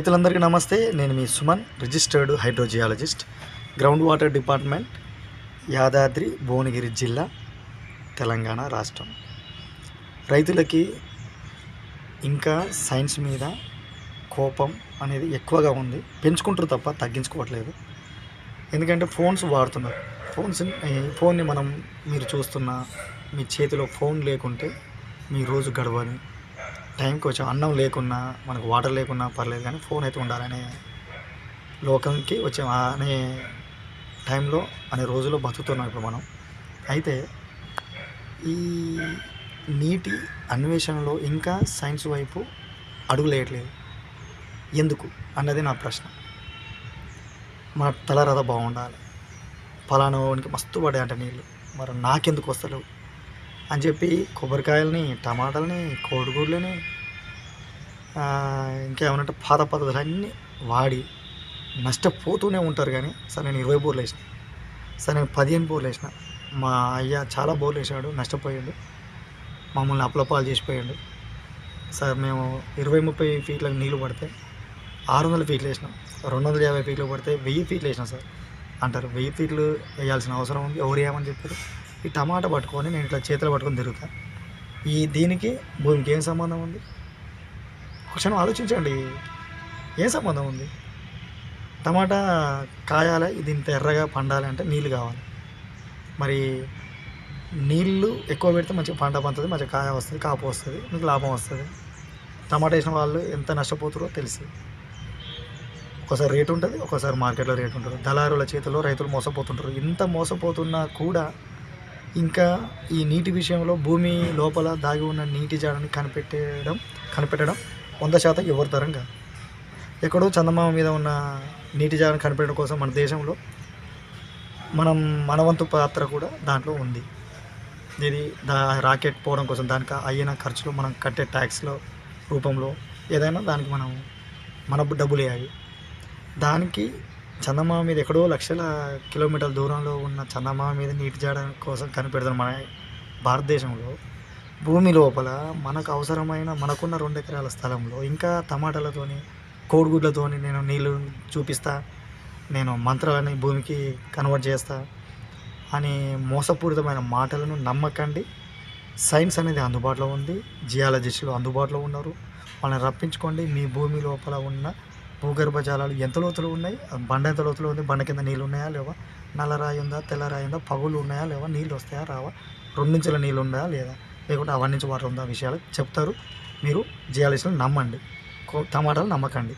రైతులందరికీ నమస్తే. నేను మీ Suman registered hydrogeologist ground water department Yadadri Bhuvanagiri జిల్లా తెలంగాణ రాష్ట్రం. రైతులకి ఇంకా సైన్స్ మీద కోపం అనేది ఎక్కువగా ఉంది. పెంచుకుంటారు తప్ప తగ్గించుకోవట్లేదు. ఎందుకంటే ఫోన్స్ వాడుతున్నారు. ఫోన్స్ ఫోన్ని మనం మీరు చూస్తున్న మీ చేతిలో ఫోన్ లేకుంటే మీ రోజు గడవని టైంకి వచ్చాం అన్నం లేకున్నా మనకు వాటర్ లేకున్నా పర్లేదు కానీ ఫోన్ అయితే ఉండాలనే లోకంకి వచ్చాం అనే టైంలో అనే రోజులో బతుకుతున్నాం ఇప్పుడు మనం. అయితే ఈ నీటి అన్వేషణలో ఇంకా సైన్స్ వైపు అడుగులేయట్లేదు. ఎందుకు? అన్నది నా ప్రశ్న. మన తలరథ బాగుండాలి. ఫలానా వానికి మస్తు పడే అంటే నీళ్ళు మరి నాకెందుకు వస్తలేవు? అని చెప్పి కొబ్బరికాయలని టమాటాలని కోడిగుడ్లని ఆ, పాత పద్ధతులు అన్నీ వాడి నష్టపోతూనే ఉంటారు కానీ సరే నేను ఇరవై బోర్లు వేసిన సరే నేను పదిహేను బోర్లు వేసిన మా అయ్య చాలా బోర్లు వేసాడు నష్టపోయాడు మమ్మల్ని అప్లపాలు చేసిపోయాడు సార్ మేము ఇరవై ముప్పై ఫీట్లకు నీళ్ళు పడితే ఆరు వందల ఫీట్లు వేసినాం రెండు వందల యాభై ఫీట్లు పడితే వెయ్యి ఫీట్లు వేసినాం సార్. అంటారు వెయ్యి ఫీట్లు వేయాల్సిన అవసరం ఉంది ఎవరు ఏమని చెప్పారు? ఈ టమాటా పట్టుకొని నేను ఇట్లా చేతులు పట్టుకొని తిరుగుతా. ఈ దీనికి భూమికి ఏం సంబంధం ఉంది? క్షణం ఆలోచించండి. ఏం సంబంధం ఉంది? టమాటా కాయాలి ఇది ఇంత ఎర్రగా పండాలి అంటే నీళ్ళు కావాలి. మరి నీళ్ళు ఎక్కువ పెడితే మంచిగా పంట పండుతుంది మంచిగా కాయ వస్తుంది కాపు వస్తుంది మీకు లాభం వస్తుంది. టమాటా వేసిన వాళ్ళు ఎంత నష్టపోతారో తెలుసు. ఒకసారి రేటు ఉంటుంది ఒకసారి మార్కెట్లో రేటు ఉంటుంది. దళారుల చేతిలో రైతులు మోసపోతుంటారు. ఇంత మోసపోతున్నా కూడా ఇంకా ఈ నీటి విషయంలో భూమి లోపల దాగి ఉన్న నీటి జాడని కనిపెట్టడం కనిపెట్టడం వంద శాతం ఎవరి తరం కాదు ఎక్కడో చందమామ మీద ఉన్న నీటి జాడని కనిపెట్టడం కోసం మన దేశంలో మనం మనవంతు పాత్ర కూడా దాంట్లో ఉంది. ఇది దా రాకెట్ పోవడం కోసం దానికి అయిన ఖర్చులు మనం కట్టే ట్యాక్స్లో రూపంలో ఏదైనా దానికి మనం మన డబ్బులు వేయాలి. దానికి చందమామ మీద ఎక్కడో లక్షల కిలోమీటర్ల దూరంలో ఉన్న చందమామ మీద నీటి జాడ కోసం కనిపెడతారు మన భారతదేశంలో భూమి లోపల మనకు అవసరమైన మనకున్న రెండు ఎకరాల స్థలంలో ఇంకా టమాటాలతోని కోడిగుడ్లతోని నేను నీళ్ళు చూపిస్తా నేను మంత్రాలని భూమికి కన్వర్ట్ చేస్తా అని మోసపూరితమైన మాటలను నమ్మకండి. సైన్స్ అనేది అందుబాటులో ఉంది జియాలజిస్టులు అందుబాటులో ఉన్నారు. వాళ్ళని రప్పించుకోండి. మీ భూమి లోపల ఉన్న భూగర్భ జలాలు ఎంత లోతులు ఉన్నాయి? బండ ఎంత లోతులు ఉంది? బండ కింద నీళ్ళు ఉన్నాయా లేవా? నల్లరాయి ఉందా? తెల్లరాయి ఉందా? పగులు ఉన్నాయా లేవా? నీళ్ళు వస్తాయా? రావా? రెండు నుంచి నీళ్ళు ఉందా లేదా? లేకుంటే అవన్నీ నుంచి వాటర్ ఉందా? విషయాలు చెప్తారు. మీరు జియాలజిస్టులు నమ్మండి. కో- టమాటాలు నమ్మకండి.